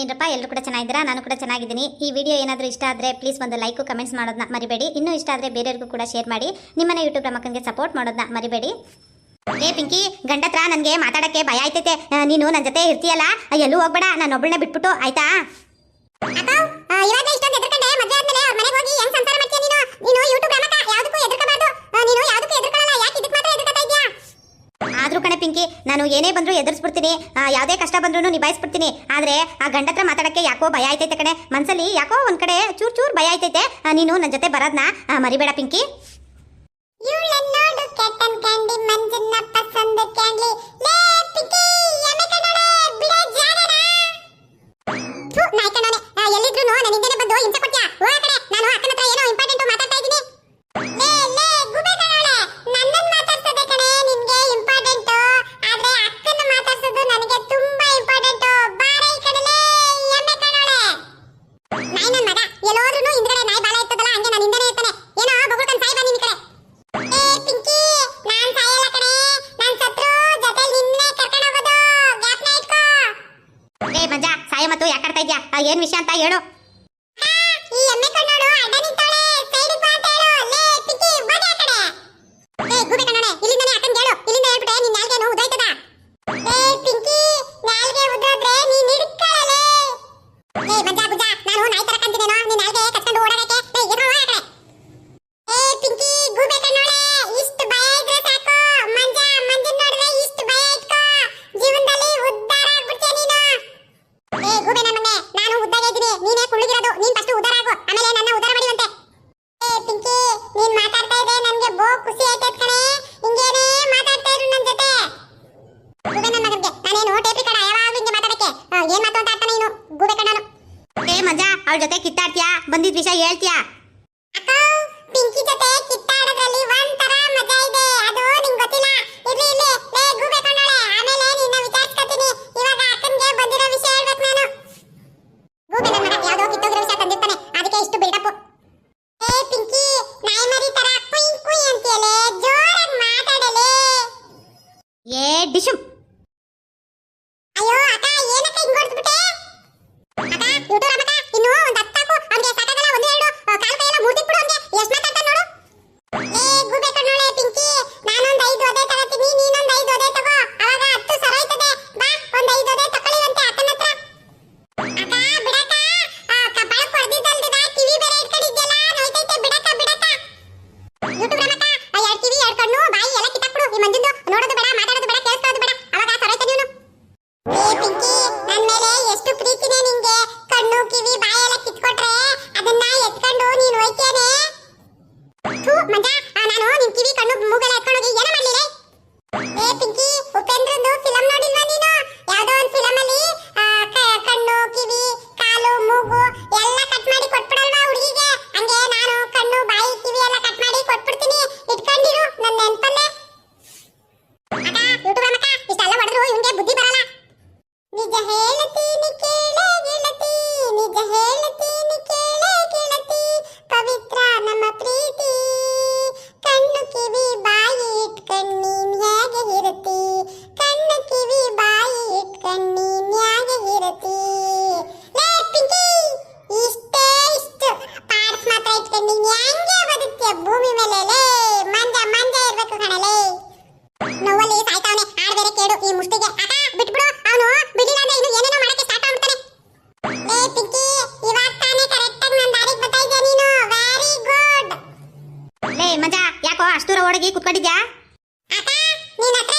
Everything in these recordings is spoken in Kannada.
ಏನರಪ್ಪ ಎಲ್ಲರೂ ಕೂಡ ಚೆನ್ನಾಗಿದ್ದೀರಾ? ನಾನು ಕೂಡ ಚೆನ್ನಾಗಿದ್ದೀನಿ. ಈ ವಿಡಿಯೋ ಏನಾದರೂ ಇಷ್ಟ ಆದರೆ ಪ್ಲೀಸ್ ಒಂದು ಲೈಕು ಕಮೆಂಟ್ಸ್ ಮಾಡೋದನ್ನ ಮರಿಬೇಡಿ. ಇನ್ನೂ ಇಷ್ಟ ಆದರೆ ಬೇರೆಯವ್ರಿಗೂ ಕೂಡ ಶೇರ್ ಮಾಡಿ. ನಿಮ್ಮನೆ ಯೂಟ್ಯೂಬ್ ರಮಕನ್ಗೆ ಸಪೋರ್ಟ್ ಮಾಡೋದನ್ನ ಮರಿಬೇಡಿ. ಏ ಪಿಂಕಿ, ಗಂಡತ್ರ ನನಗೆ ಮಾತಾಡೋಕ್ಕೆ ಭಯ ಆಯ್ತೈತೆ. ನೀನು ನನ್ನ ಜೊತೆ ಇರ್ತೀಯಲ್ಲ? ಎಲ್ಲೂ ಹೋಗ್ಬೇಡ, ನಾನು ಒಬ್ಬಳನ್ನ ಬಿಟ್ಬಿಟ್ಟು, ಆಯ್ತಾ? ಇವಾಗ ಇಷ್ಟೊಂದು ಎದುರ್ಕೊಂಡೆ ಮದುವೆ ಆದ್ಮೇಲೆ ಅವ್ರ ಮನೆಗೆ ಹೋಗಿ ಹೆಂಗ್ ಸಂಸಾರ ಮಾಡ್ತೀಯ ನೀನು? ನೀನು ಯೂಟ್ಯೂಬ್ ನಾನು ಏನೇ ಬಂದರೂ ಎದುರಿಸ್ಬಿಡ್ತೀನಿ. ಯಾವುದೇ ಕಷ್ಟ ಬಂದ್ರೂ ನಿಭಾಯಿಸ್ಬಿಡ್ತೀನಿ. ಆದ್ರೆ ಆ ಗಂಡ ಹತ್ರ ಮಾತಾಡೋಕ್ಕೆ ಯಾಕೋ ಭಯ ಆಯ್ತೈತೆ ಕಣೆ. ಮನಸ್ಸಲ್ಲಿ ಯಾಕೋ ಒಂದು ಕಡೆ ಚೂರ್ ಚೂರ್ ಭಯ ಆಯ್ತೈತೆ. ನೀನು ನನ್ನ ಜೊತೆ ಬರೋದನ್ನ ಮರಿಬೇಡ ಪಿಂಕಿ. ಎಲ್ಲಿದ್ರು ನನ್ನಿಂದನೇ ಬಂದು ಏನು ವಿಷಯ ಅಂತ ಹೇಳು. ಅವಳ ಜೊತೆ ಕಿತ್ತಾಡ್ತೀಯಾ? ಬಂದಿದ್ದ ವಿಷಯ ಹೇಳ್ತೀಯಾ? ನೀನು ಹೋಯ್ತೇನೆ? ಥೂ, ಮಜಾ ನಾನು ನಿನ್ ಕಿವಿ ಕಣ್ಣು ಮೂಗಲ ಹಾಕೊಂಡು ಹೋಗಿ ಏನು ಮಾಡಲಿಲ್ಲ ಏ, ಪಿಂಕಿ, ಉಪೇಂದ್ರದ್ದು ಫಿಲಂ ನೋಡಿಲ್ವಾ ನೀನು? ಯಾವುದೋ ಒಂದು ಫಿಲಂ ಅಲ್ಲಿ ಕಣ್ಣು, ಕಿವಿ, ಕಾಲು, ಮೂಗು ಎಲ್ಲ ಕಟ್ ಮಾಡಿ ಕೊಟ್ಬಿಡಲ್ವಾ ಹುಡುಗಿಗೆ? ಹಂಗೆ ನಾನು ಕಣ್ಣು, ಬಾಯಿ, ಕಿವಿ ಎಲ್ಲ ಕಟ್ ಮಾಡಿ ಕೊಟ್ಬಿಡ್ತೀನಿ. ಇಟ್ಕೊಂಡಿರು ನನ್ನ ನೆನಪಲ್ಲೇ. ಅಕ್ಕ ಯೂಟ್ಯೂಬ್ ಅಕ್ಕ ಇಷ್ಟೆಲ್ಲ ಹೊಡೆದ್ರು ಇವಂಗೆ ಬುದ್ಧಿ ಬರಲ್ಲ. ನಿಜ ಹೇಳ್ತೀನಿ ಅಲೇ ನೋವಲ್ಲಿ ಸಾಯ್ತಾವನೆ. ಹಾಡ್ ಬೇರೆ ಕೇಳು. ಈ ಮುಷ್ಟಿಗೆ. ಬಿಟ್ಬಿಡು. ಅವನು ಇನ್ನು ಏನೇನೋ ಮಾಡಕ್ಕೆ ಸ್ಟಾರ್ಟ್ ಪಿಕ್ಕಿ ನನ್ನ ದಾರಿಗೆ ನೀನು? ವೆರಿ ಗುಡ್ ಲೇ ಮಜಾ. ಯಾಕೋ ಅಷ್ಟೂರ ಓಡಗಿ ಕುತ್ಕೊಂಡಿದ್ಯಾ? ಅಕ್ಕ ನೀನು ಹತ್ರ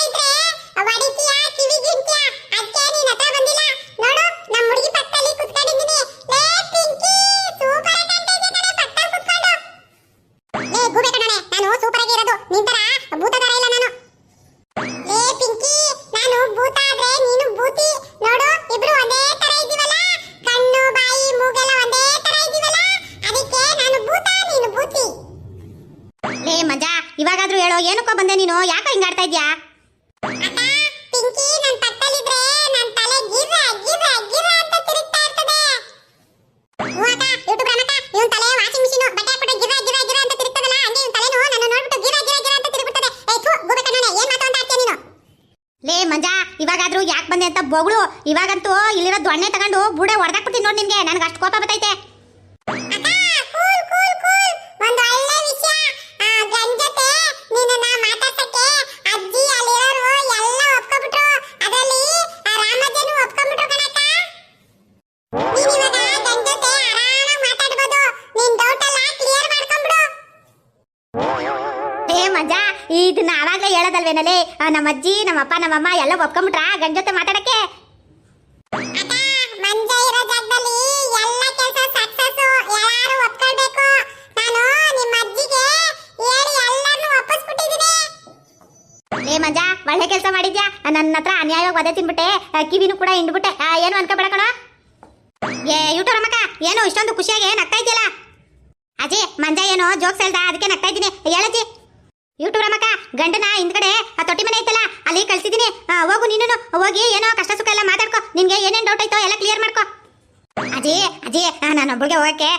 ಇದ್ಯಾ ಲೇ ಮಂಜಾ ಇವಾಗಾದ್ರೂ ಯಾಕೆ ಬಂದೆ ಅಂತ ಬೊಗಳು. ಇವಾಗಂತೂ ಇಲ್ಲಿರೋ ದೊಣ್ಣೆ ತಗೊಂಡು ಬೂಡೆ ಹೊಡೆದಾಕ್ಬಿಟ್ಟಿನಿ ನೋಡಿ ನಿಮಗೆ ನನಗೆ. ಅಷ್ಟು ಕೋಪ ಬರ್ತೈತೆ. ಏ ಮಜಾ ಇದನ್ನ ಆವಾಗಲೇ ಹೇಳೋದಲ್ವೇನಲೇ? ನಮ್ಮ ಅಜ್ಜಿ ನಮ್ಮ ಅಪ್ಪ ನಮ್ಮ ಅಮ್ಮ ಎಲ್ಲ ಒಪ್ಕೊಂಬಿಟ್ರ ಗಂಡ ಜೊತೆ ಮಾತಾಡಕ್ಕೆ? ಏ ಮಜಾ ಒಳ್ಳೆ ಕೆಲಸ ಮಾಡಿದ್ಯಾ? ನನ್ನ ಹತ್ರ ಅನ್ಯಾಯವಾಗಿ ಒದೆ ತಿನ್ಬಿಟ್ಟೆ ಕಿವಿನೂ ಕೂಡ ಹಿಂಡ್ಬಿಟ್ಟೆ. ಏನು ಅನ್ಕೋಬೇಡ ಕಣ. ಏ ಯೂಟ್ಯೂಬ್ ಮಕ್ಕ. ಏನು ಇಷ್ಟೊಂದು ಖುಷಿಯಾಗಿ ನಗ್ತಾ ಇದೆಯಲ್ಲ ಅಜಿ ಮಂಜ ಏನೋ ಜೋಕ್ಸ್ ಹೇಳ್ದ? ಅದಕ್ಕೆ ನಗ್ತಾ ಇದ್ದೀನಿ. ಹೇಳಜ್ಜಿ. ಯೂಟ್ಯೂಬ್ ಅಮ್ಮಕ್ಕ ಗಂಡನ ಹಿಂದ್ಗಡೆ ಆ ತೊಟ್ಟಿ ಮನೆ ಐತಲ್ಲ ಅಲ್ಲಿ ಕಳ್ಸಿದೀನಿ. ಹೋಗು ನೀನು ಹೋಗಿ ಏನೋ ಕಷ್ಟ ಸುಖ ಎಲ್ಲ ಮಾತಾಡ್ಕೋ. ನಿನ್ಗೆ ಏನೇನ್ ಡೌಟ್ ಐತೋ ಎಲ್ಲ ಕ್ಲಿಯರ್ ಮಾಡ್ಕೋ. ಅಜಿ ಅಜಿ ನಾನು ಒಬ್ಬಳಿಗೆ ಹೋಗಕ್ಕೆ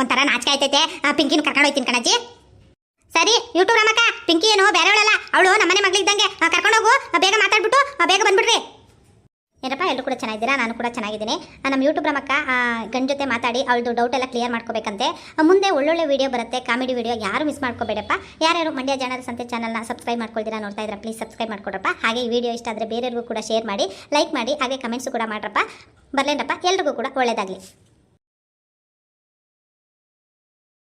ಒಂಥರ ನಾಚಿಕೆ ಆಯ್ತೈತೆ. ಪಿಂಕಿನ ಕರ್ಕೊಂಡು ಹೋಯ್ತೀನಿ ಕಣಜ್ಜಿ. ಸರಿ ಯೂಟ್ಯೂಬ್ ರಮಕ್ಕ ಪಿಂಕಿ ಏನು ಬೇರೆಯವಳಲ್ಲ ಅವಳು ನಮ್ಮನೆ ಮಗಳಿದ್ದಂಗೆ. ಕರ್ಕೊಂಡೋಗು ಆ, ಬೇಗ ಮಾತಾಡ್ಬಿಟ್ಟು ಬೇಗ ಬಂದ್ಬಿಡ್ರಿ. ಕೂಡ ಚೆನ್ನಾಗಿದ್ದೀರಾ? ನಾನು ಕೂಡ ಚೆನ್ನಾಗಿದ್ದೀನಿ. ನಮ್ಮ ಯೂಟ್ಯೂಬ್ ರಮಕ್ಕ ಗಂಡ ಜೊತೆ ಮಾತಾಡಿ ಅವಳದು ಡೌಟ್ ಎಲ್ಲ ಕ್ಲಿಯರ್ ಮಾಡ್ಕೋಬೇಕಂತೆ. ಮುಂದೆ ಒಳ್ಳೊಳ್ಳೆ ವೀಡಿಯೋ ಬರುತ್ತೆ. ಕಾಮಿಡಿ ವೀಡಿಯೋ ಯಾರು ಮಿಸ್ ಮಾಡ್ಕೋಬೇಡಪ್ಪ. ಯಾರ್ಯಾರು ಮಂಡ್ಯ ಜನರ ಸಂತೆ ಚಾನಲ್ನ ಸಬ್ಸ್ಕ್ರೈಬ್ ಮಾಡ್ಕೊಳ್ತೀರಾ ನೋಡ್ತಾ ಇದ್ರೆ ಪ್ಲೀಸ್ ಸಬ್ಸ್ಕ್ರೈಬ್ ಮಾಡ್ಕೊಡ್ರಪ್ಪ. ಹಾಗೆ ಈ ವಿಡಿಯೋ ಇಷ್ಟ ಆದರೆ ಬೇರೆಯವ್ರಿಗೂ ಕೂಡ ಶೇರ್ ಮಾಡಿ ಲೈಕ್ ಮಾಡಿ, ಹಾಗೆ ಕಮೆಂಟ್ಸು ಕೂಡ ಮಾಡ್ರಪ್ಪ. ಬರಲೇನಪ್ಪ? ಎಲ್ರಿಗೂ ಕೂಡ ಒಳ್ಳೇದಾಗಲಿ.